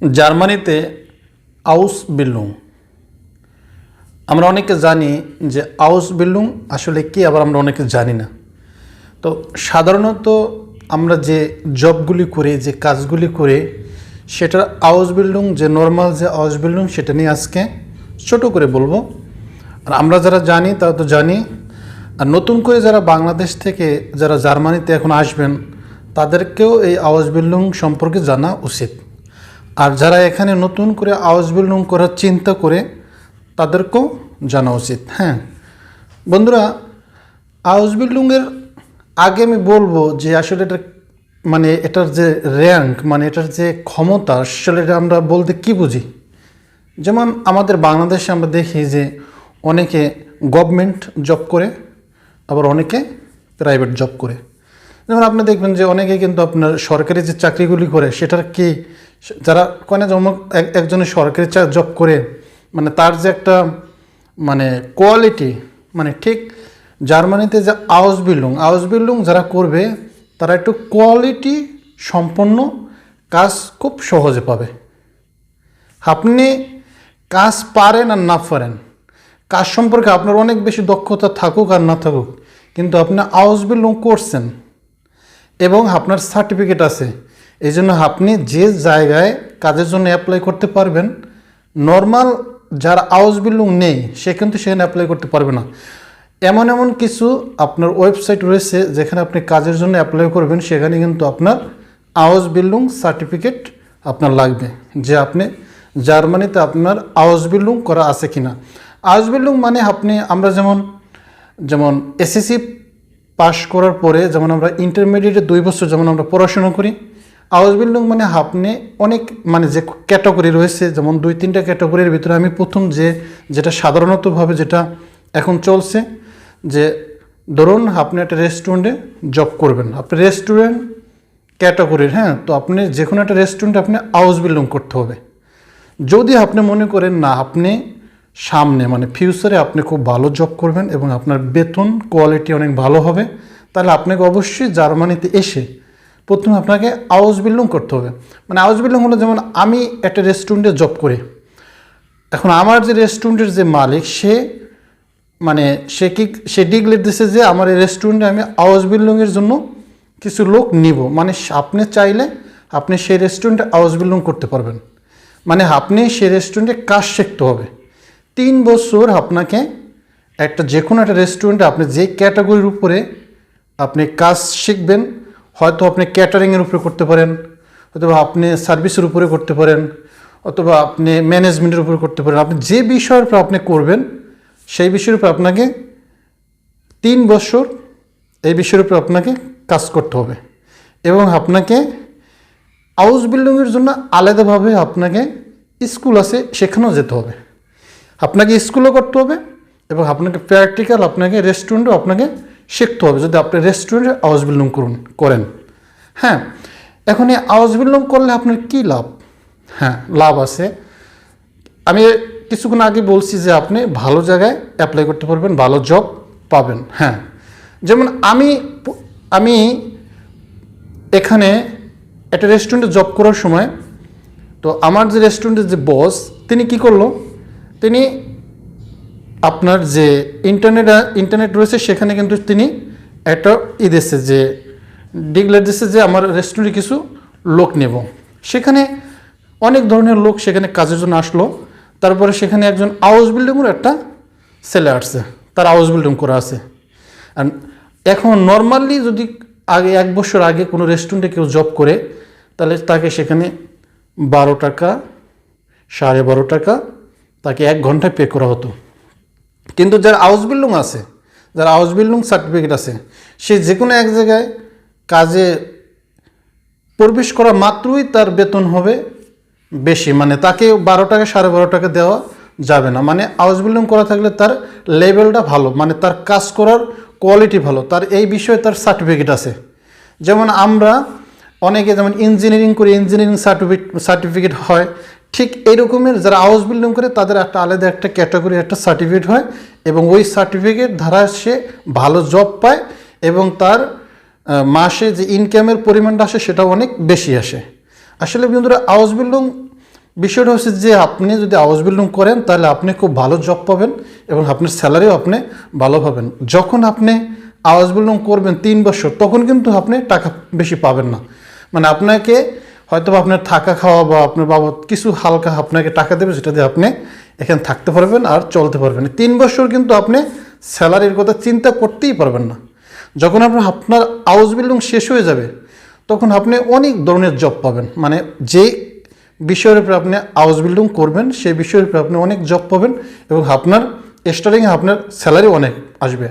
জার্মানিতে আউস বিল্লুং আমরা অনেকে জানি যে আউস বিল্লুং আসলে কি, আবার আমরা অনেকে জানি না। তো সাধারণত আমরা যে জবগুলি করি, যে কাজগুলি করি, সেটার আউস বিল্ডিং যে নর্মাল যে আউস বিল্ডিং সেটা নিয়ে আজকে ছোট করে বলব। আর আমরা যারা জানি, তারা তো জানি। আর নতুন করে যারা বাংলাদেশ থেকে, যারা জার্মানিতে এখন আসবেন, তাদেরকেও এই আওয়াজ বিল্ডিং সম্পর্কে জানা উচিত। আর যারা এখানে নতুন করে আওয়াজ বিল্ডিং করার চিন্তা করে, তাদেরকেও জানা উচিত হ্যাঁ। বন্ধুরা হাউস বিল্ডিংয়ের আগে আমি বলব যে আসলে এটা মানে এটার যে র্যাঙ্ক মানে এটার যে ক্ষমতা, আসলে এটা আমরা বলতে কি বুঝি? যেমন আমাদের বাংলাদেশে আমরা দেখি যে অনেকে গভর্নমেন্ট জব করে, আবার অনেকে প্রাইভেট জব করে। যেমন আপনি দেখবেন যে অনেকে কিন্তু আপনার সরকারি যে চাকরিগুলি করে, সেটার কি যারা কনে যেমন এক- একজনে সরকারি জব করে মানে তার যে একটা মানে কোয়ালিটি মানে ঠিক জার্মানিতে যে আউস বিল্ডিং আউস বিল্ডিং যারা করবে, তারা একটু কোয়ালিটি সম্পন্ন কাজ খুব সহজে পাবে। আপনি কাজ পারেন আর না পারেন, কাজ সম্পর্কে আপনার অনেক বেশি দক্ষতা থাকুক আর না থাকুক, কিন্তু আপনি আউস বিল্ডিং করছেন এবং আপনার সার্টিফিকেট আছে এই জন্য আপনি যে জায়গায় কাজের জন্য অ্যাপ্লাই করতে পারবেন নর্মাল যার আউস বিল্ডিং নেই, সে কিন্তু সেখানে অ্যাপ্লাই করতে পারবে না। এমন এমন কিছু আপনার ওয়েবসাইট রয়েছে যেখানে আপনি কাজের জন্য অ্যাপ্লাই করবেন, সেখানে কিন্তু আপনার আউস বিল্ডিং সার্টিফিকেট আপনার লাগবে যে আপনি জার্মানিতে আপনার আউস বিল্ডিং করা আছে কিনা। আউস বিল্ডিং মানে আপনি, আমরা যেমন যেমন এসএসসি পাশ করার পরে, যেমন আমরা ইন্টারমিডিয়েটে দুই বছর যেমন আমরা পড়াশোনা করি আউস বিল্ডিং মানে আপনি অনেক মানে যে ক্যাটাগরি রয়েছে, যেমন দুই, তিনটা ক্যাটাগরির ভিতরে আমি প্রথম যে, যেটা সাধারণতভাবে যেটা এখন চলছে, যে ধরুন আপনি একটা রেস্টুরেন্টে জব করবেন। আপনি রেস্টুরেন্ট ক্যাটাগরির হ্যাঁ? তো আপনি যে কোনো একটা রেস্টুরেন্টে আপনি আউস বিল্ডিং করতে হবে। যদি আপনি মনে করেন না, আপনি সামনে মানে ফিউচারে আপনি খুব ভালো জব করবেন এবং আপনার বেতন কোয়ালিটি অনেক ভালো হবে, তাহলে আপনাকে অবশ্যই জার্মানিতে এসে প্রথমে আপনাকে আউস বিল্ডিং করতে হবে। মানে আউস বিল্ডিং হলো যেমন আমি একটা রেস্টুরেন্টে জব করি। এখন আমার যে রেস্টুরেন্টের যে মালিক, সে মানে সে কি, সে ডিক্লেয়ার দিছে যে আমার এই রেস্টুরেন্টে আমি আওয়াজ বিল্ডিংয়ের জন্য কিছু লোক নিব। মানে আপনি চাইলে আপনি সেই রেস্টুরেন্টে আওয়াজ বিল্ডিং করতে পারবেন। মানে আপনি সেই রেস্টুরেন্টে কাজ শিখতে হবে। তিন বছর আপনাকে একটা যে কোনো একটা রেস্টুরেন্টে আপনি যে ক্যাটাগরির উপরে আপনি কাজ শিখবেন হয়তো আপনি ক্যাটারিংয়ের উপরে করতে পারেন, অথবা আপনি সার্ভিসের উপরে করতে পারেন, অথবা আপনি ম্যানেজমেন্টের উপরে করতে পারেন। আপনি যে বিষয়ের উপর আপনি করবেন, সেই বিষয়ের উপর আপনাকে তিন বছর এই বিষয়ের উপর আপনাকে কাজ করতে হবে। এবং আপনাকে হাউস বিল্ডিংয়ের জন্য আলাদাভাবে আপনাকে স্কুল আছে, সেখানেও যেতে হবে। আপনাকে স্কুলও করতে হবে এবং আপনাকে প্র্যাকটিক্যাল, আপনাকে রেস্টুরেন্টও আপনাকে শিখতে হবে যদি আপনি রেস্টুরেন্টে আওয়াজ বিল্ডিং করুন, করেন। হ্যাঁ এখন এই আওয়াজ বিল্ডিং করলে আপনার কী লাভ? হ্যাঁ লাভ আছে। আমি কিছুক্ষণ আগে বলছি যে আপনি ভালো জায়গায় অ্যাপ্লাই করতে পারবেন, ভালো জব পাবেন। হ্যাঁ যেমন আমি আমি এখানে একটা রেস্টুরেন্টে জব করার সময়, তো আমার যে রেস্টুরেন্টের যে বস তিনি কি করল? তিনি আপনার যে ইন্টারনেট ইন্টারনেট রয়েছে, সেখানে কিন্তু তিনি একটা ই দিচ্ছে যে ডিক্লেয়ার দিচ্ছে যে, আমার রেস্টুরেন্টে কিছু লোক নেব। সেখানে অনেক ধরনের লোক সেখানে কাজের জন্য আসলো। তারপরে সেখানে একজন হাউস বিল্ডিংয়ের একটা ছেলে আসছে। তার হাউস বিল্ডিং করা আছে। আর এখন নর্মালি যদি আগে এক বছর আগে কোনো রেস্টুরেন্টে কেউ জব করে, তাহলে তাকে সেখানে বারো টাকা, সাড়ে বারো টাকা, তাকে এক ঘন্টায় পে করা হতো। কিন্তু যার হাউস বিল্ডিং আছে, যার হাউস বিল্ডিং সার্টিফিকেট আছে, সে যে কোনো এক জায়গায় কাজে প্রবেশ করা মাত্রই তার বেতন হবে বেশি। মানে তাকে বারো টাকা, সাড়ে বারো টাকা দেওয়া যাবে না। মানে হাউস বিল্ডিং করা থাকলে তার লেভেলটা ভালো মানে তার কাজ করার কোয়ালিটি ভালো, তার এই বিষয়ে তার সার্টিফিকেট আছে। যেমন আমরা অনেকে যেমন ইঞ্জিনিয়ারিং করে ইঞ্জিনিয়ারিং সার্টিফিকেট সার্টিফিকেট হয় ঠিক এরকমের যারা হাউস বিল্ডিং করে, তাদের একটা আলাদা একটা ক্যাটাগরি, একটা সার্টিফিকেট হয় এবং ওই সার্টিফিকেট দ্বারা সে ভালো জব পায় এবং তার মাসে যে ইনকামের পরিমাণটা আসে সেটাও অনেক বেশি আসে। আসলে বন্ধুরা হাউস বিল্ডিং বিষয়টা হচ্ছে যে আপনি যদি হাউস বিল্ডিং করেন, তাহলে আপনি খুব ভালো জব পাবেন এবং আপনার স্যালারিও আপনি ভালো পাবেন। যখন আপনি হাউস বিল্ডিং করবেন তিন বছর, তখন কিন্তু আপনি টাকা বেশি পাবেন না। মানে আপনাকে হয়তো আপনার থাকা খাওয়া বা আপনার বাবদ কিছু হালকা আপনাকে টাকা দেবে, সেটা দিয়ে আপনি এখানে থাকতে পারবেন আর চলতে পারবেন। তিন বছর কিন্তু আপনি স্যালারির কথা চিন্তা করতেই পারবেন না। যখন আপনার আপনার হাউস বিল্ডিং শেষ হয়ে যাবে, তখন আপনি অনেক ধরনের জব পাবেন। মানে যে বিষয়ের উপরে আপনি হাউস বিল্ডিং করবেন, সেই বিষয়ের উপরে আপনি অনেক জব পাবেন এবং আপনার স্টার্টিংয়ে আপনার স্যালারি অনেক আসবে।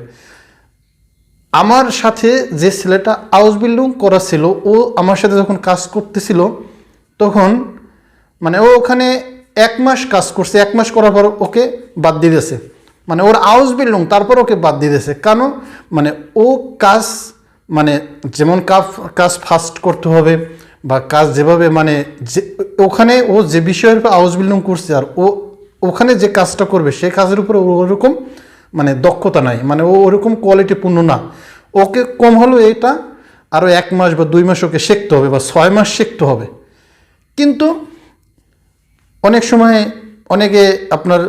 আমার সাথে যে ছেলেটা হাউস বিল্ডিং করা ছিল ও আমার সাথে যখন কাজ করতেছিল, তখন মানে ও ওখানে এক মাস কাজ করছে। এক মাস করার পর ওকে বাদ দিয়ে দিয়েছে। মানে ওর হাউস বিল্ডিং তারপর ওকে বাদ দিয়ে দিয়েছে। কেন? মানে ও কাজ মানে যেমন কাজ কাজ ফাস্ট করতে হবে বা কাজ যেভাবে মানে যে, ওখানে ও যে বিষয়ের উপর হাউস বিল্ডিং করছে আর ও, ওখানে যে কাজটা করবে সেই কাজের উপরে ওরকম মানে দক্ষতা নাই মানে ও ওরকম কোয়ালিটিপূর্ণ না। ওকে কম হলেও এটা আরও এক মাস বা দুই মাস ওকে শিখতে হবে বা ছয় মাস শিখতে হবে। কিন্তু অনেক সময় অনেকে আপনার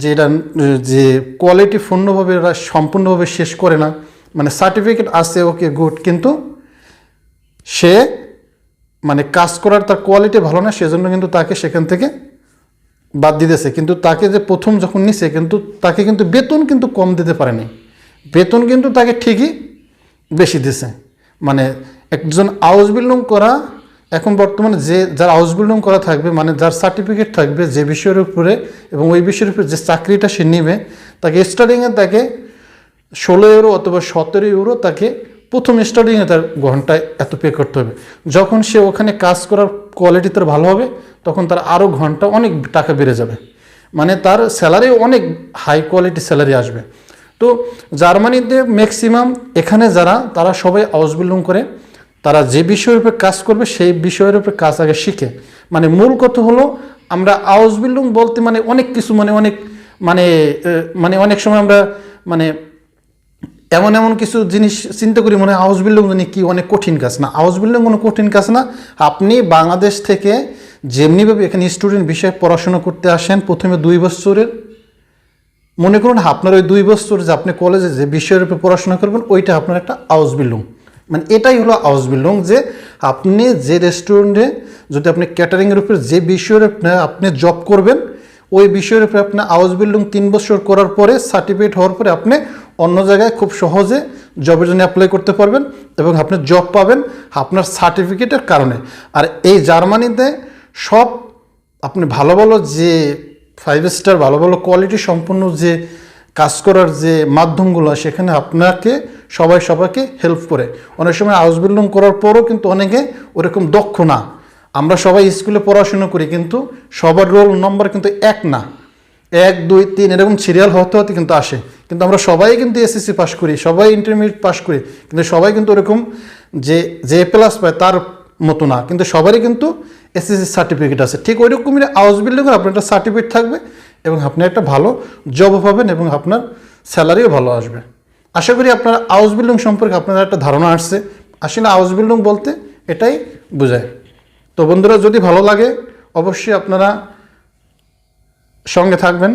যে এটা, যে কোয়ালিটি পূর্ণভাবে ওরা সম্পূর্ণভাবে শেষ করে না মানে সার্টিফিকেট আছে, ওকে গুড কিন্তু সে মানে কাজ করার তার কোয়ালিটি ভালো না, সেজন্য কিন্তু তাকে সেখান থেকে বাদ দিতেছে। কিন্তু তাকে যে প্রথম যখন নিছে, কিন্তু তাকে কিন্তু বেতন কিন্তু কম দিতে পারেনি। বেতন কিন্তু তাকে ঠিকই বেশি দিছে। মানে একজন হাউস বিল্ডিং করা, এখন বর্তমানে যে, যার হাউস বিল্ডিং করা থাকবে মানে যার সার্টিফিকেট থাকবে, যে বিষয়ের উপরে এবং ওই বিষয়ের উপরে যে চাকরিটা সে নেবে, তাকে স্টার্টিংয়ে তাকে ষোলো ইউরো অথবা সতেরো ইউরো তাকে প্রথম স্টার্টিংয়ে তার ঘন্টায় এত পে করতে হবে। যখন সে ওখানে কাজ করার কোয়ালিটি তার ভালো হবে, তখন তার আরও ঘণ্টা অনেক টাকা বেড়ে যাবে। মানে তার স্যালারি অনেক হাই কোয়ালিটি স্যালারি আসবে। তো জার্মানিতে ম্যাক্সিমাম এখানে যারা, তারা সবাই হাউস বিল্ডিং করে, তারা যে বিষয়ের উপরে কাজ করবে, সেই বিষয়ের উপরে কাজ আগে শিখে। মানে মূল কথা হলো, আমরা হাউস বিল্ডিং বলতে মানে অনেক কিছু মানে অনেক মানে মানে অনেক সময় আমরা মানে এমন এমন কিছু জিনিস চিন্তা করি, মনে হয় হাউস বিল্ডিং জানি কি অনেক কঠিন কাজ। না হাউস বিল্ডিং কোনো কঠিন কাজ না। আপনি বাংলাদেশ থেকে যেমনিভাবে এখানে স্টুডেন্ট বিষয়ে পড়াশোনা করতে আসেন প্রথমে দুই বছরের, মনে করুন আপনার ওই দুই বছর যে আপনি কলেজে যে বিষয়ের উপরে পড়াশোনা করবেন, ওইটা আপনার একটা হাউস বিল্ডিং। মানে এটাই হলো হাউস বিল্ডিং যে আপনি যে রেস্টুরেন্টে যদি আপনি ক্যাটারিংয়ের উপরে যে বিষয়ের আপনি জব করবেন ওই বিষয়ের উপরে আপনি হাউস বিল্ডিং তিন বছর করার পরে সার্টিফিকেট হওয়ার পরে আপনি অন্য জায়গায় খুব সহজে জবের জন্য অ্যাপ্লাই করতে পারবেন এবং আপনি জব পাবেন আপনার সার্টিফিকেটের কারণে। আর এই জার্মানিতে সব আপনি ভালো ভালো যে ফাইভ স্টার ভালো ভালো কোয়ালিটি সম্পন্ন যে কাজ করার যে মাধ্যমগুলো সেখানে আপনাকে সবাই সবাইকে হেল্প করে। অনেক সময় হাউস বিল্ডিং করার পরও কিন্তু অনেকে ওরকম দক্ষ না। আমরা সবাই স্কুলে পড়াশোনা করি, কিন্তু সবার রোল নম্বর কিন্তু এক না। এক, দুই, তিন, এরকম সিরিয়াল হতে হতে কিন্তু আসে। কিন্তু আমরা সবাই কিন্তু এসএসসি পাস করি, সবাই ইন্টারমিডিয়েট পাস করি, কিন্তু সবাই কিন্তু ওরকম যে যে প্লাস পায় তার মতো না। কিন্তু সবারই কিন্তু এসএসসি সার্টিফিকেট আছে। ঠিক ওই রকমই হাউস বিল্ডিংয়ের আপনার একটা সার্টিফিকেট থাকবে এবং আপনি একটা ভালো জবও পাবেন এবং আপনার স্যালারিও ভালো আসবে। আশা করি আপনার হাউস বিল্ডিং সম্পর্কে আপনার একটা ধারণা আসছে। আসলে হাউস বিল্ডিং বলতে এটাই বোঝায়। তো বন্ধুরা যদি ভালো লাগে অবশ্যই আপনারা সঙ্গে থাকবেন।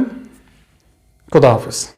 খোদা হাফেজ।